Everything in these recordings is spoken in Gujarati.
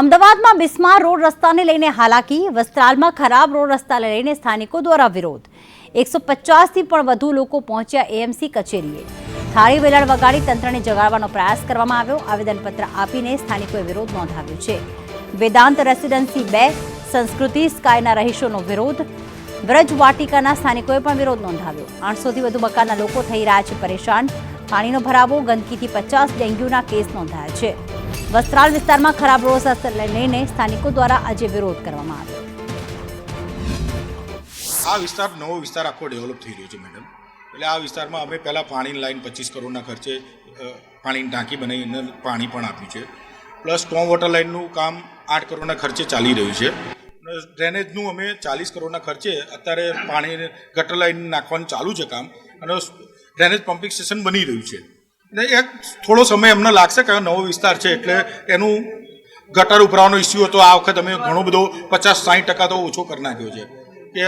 અમદાવાદમાં બિસ્માર રોડ રસ્તાને લઈને હાલાકી, વસ્ત્રાલમાં ખરાબ રોડ રસ્તાને લઈને સ્થાનિકો દ્વારા વિરોધ. એકસો પચાસથી પણ વધુ લોકો પહોંચ્યા એએમસી કચેરીએ. થાળી વેલણ વગાડી તંત્રને જગાડવાનો પ્રયાસ કરવામાં આવ્યો. આવેદનપત્ર આપીને સ્થાનિકોએ વિરોધ નોંધાવ્યો છે. વેદાંત રેસિડેન્સી બે, સંસ્કૃતિ સ્કાયના રહીશોનો વિરોધ. વ્રજ વાટિકાના સ્થાનિકોએ પણ વિરોધ નોંધાવ્યો. આઠસોથી વધુ મકાનના લોકો થઈ રહ્યા છે પરેશાન. પાણીનો ભરાવો, ગંદકીથી પચાસ ડેન્ગ્યુના કેસ નોંધાયા છે. વસ્ત્રાલ વિસ્તારમાં ખરાબ રોડ લઈને સ્થાનિકો દ્વારા આજે વિરોધ કરવામાં આવ્યો. આ વિસ્તાર નવો વિસ્તાર આખો ડેવલપ થઈ રહ્યો છે મેડમ એટલે આ વિસ્તારમાં અમે પહેલાં પાણીની લાઈન પચીસ કરોડના ખર્ચે પાણીની ટાંકી બનાવીને પાણી પણ આપ્યું છે. પ્લસ સ્ટોમ વોટર લાઈનનું કામ આઠ કરોડના ખર્ચે ચાલી રહ્યું છે. ડ્રેનેજનું અમે ચાલીસ કરોડના ખર્ચે અત્યારે પાણી ગટર લાઈન નાખવાનું ચાલુ છે કામ. અને ડ્રેનેજ પમ્પિંગ સ્ટેશન બની રહ્યું છે. એક થોડો સમય અમને લાગશે કે નવો વિસ્તાર છે એટલે એનું ગટર ઉભરાવાનો ઇસ્યુ હતો. આ વખત અમે ઘણો બધો પચાસ સાઠ ટકા તો ઓછો કરી નાખ્યો છે. કે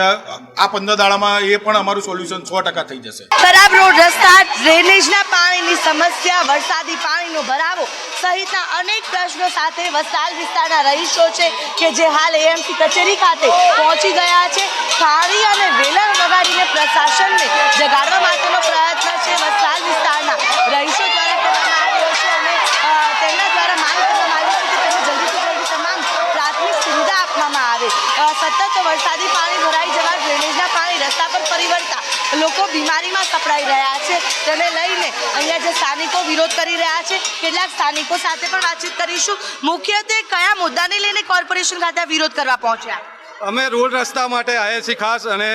આ પંદર દાડામાં એ પણ અમારું સોલ્યુશન સો ટકા થઈ જશે. ખરાબ રોડ રસ્તા ડ્રેનેજના પાણીની સમસ્યા, વરસાદી પાણીનો ભરાવો સહિતના અનેક પ્રશ્નો સાથે વસાલ વિસ્તારના રહીશો છે કે જે હાલ એએમસી કચેરી ખાતે પહોંચી ગયા છે. થાળી અને વેલણ વગાડીને પ્રશાસનને જગાડવા માટેનો પ્રયત્ન છે વસ્તાલ વિસ્તારના રહીશો દ્વારા કરવામાં આવ્યો છે અને અ, તેમના દ્વારા માંગ કરવામાં આવી છે કે તેમને જલ્દીથી જલ્દી તમામ પ્રાથમિક સુવિધા આપવામાં આવે અ, સતત વરસાદી પાણી ભરાઈ જવા ડ્રેનેજના પાણી રસ્તા પર પરિવર્તા લોકો બીમારીમાં સપડાઈ રહ્યા છે. તેને લઈને અહીંયા જે સ્થાનિકો વિરોધ કરી રહ્યા છે, કેટલાક સ્થાનિકો સાથે પણ વાતચીત કરીશું. મુખ્યત્વે કયા મુદ્દાને લઈને કોર્પોરેશન ખાતે વિરોધ કરવા પહોંચ્યા? અમે રોડ રસ્તા માટે આવ્યા છીએ ખાસ અને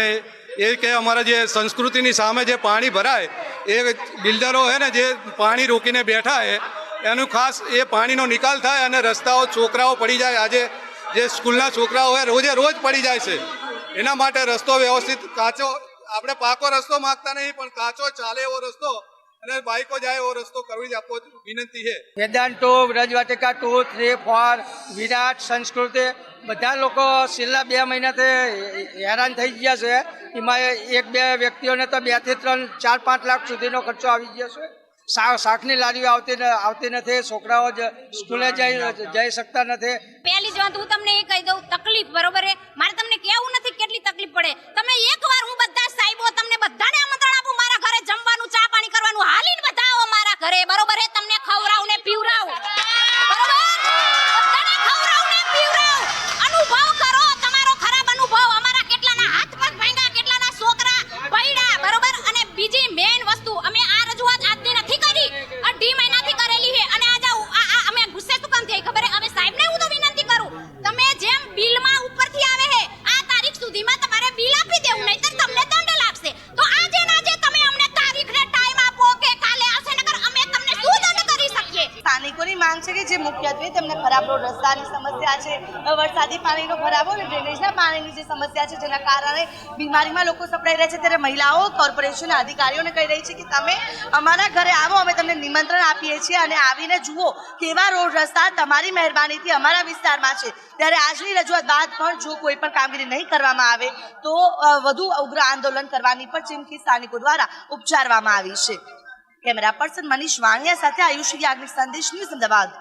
એ કે અમારા જે સંસ્કૃતિની સામે જે પાણી ભરાય, એ બિલ્ડરો છે ને જે પાણી રોકીને બેઠા હે, એનું ખાસ એ પાણીનો નિકાલ થાય અને રસ્તાઓ, છોકરાઓ પડી જાય. આજે જે સ્કૂલના છોકરાઓ રોજે રોજ પડી જાય છે. એના માટે રસ્તો વ્યવસ્થિત, કાચો, આપણે પાકો રસ્તો માગતા નહીં, પણ કાચો ચાલે એવો રસ્તો અને બાઇકો જાય એવો રસ્તો કરવી જ આપવો વિનંતી છે. વેદાંતો Vrajvatika two, three, four, Virat, Sanskriti. બધા લોકો છેલ્લા બે મહિનાથી હેરાન થઈ ગયા છે. એમાં એક બે વ્યક્તિઓને તો બેથી ત્રણ, ચાર પાંચ લાખ સુધીનો ખર્ચો આવી ગયો છે. શાકની લારીઓ આવતી આવતી નથી, છોકરાઓ સ્કૂલે જઈ જઈ શકતા નથી. પહેલી જ વાત હું તમને એ કહી દઉં, તકલીફ બરોબર છે? મારે તમને કેવું નથી કેટલી તકલીફ પડે. તમે એકવાર હું બધા સાહેબો તમને બધાને આમંત્રણ આપું, મારા ઘરે જમવાનું, ચા પાણી કરવાનું, હાલીને બધા મારા ઘરે, બરોબર છે? તમને જેમ બિલમાં ઉપરથી આવે છે આ તારીખ સુધીમાં કે જે મુખ્યત્વે તેમને ખરાબ રસ્તાની સમસ્યા છે. વરસાદી પાણીનો ભરાવો અને ડ્રેનેજના પાણીની જે સમસ્યા છે જેના કારણે બીમારીમાં લોકો સપડાઈ રહ્યા છે. ત્યારે મહિલાઓ, કોર્પોરેશનના અધિકારીઓને કહી રહી છે કે તમે અમારા ઘરે આવો, અમે તમને નિમંત્રણ આપીએ છીએ અને આવીને જુઓ કેવા રોડ રસ્તા તમારી મહેરબાનીથી અમારા વિસ્તારમાં છે. ત્યારે આજની રજૂઆત બાદ પણ જો કોઈ પણ કામગીરી નહીં કરવામાં આવે તો વધુ ઉગ્ર આંદોલન કરવાની પણ ચીમકી સ્થાનિકો દ્વારા ઉપચારવામાં આવી છે. કેમેરા પર્સન મનીષ વાણિયા સાથે આયુષ યાજ્ઞિક સંદેશ ન્યૂઝ અમદાવાદ.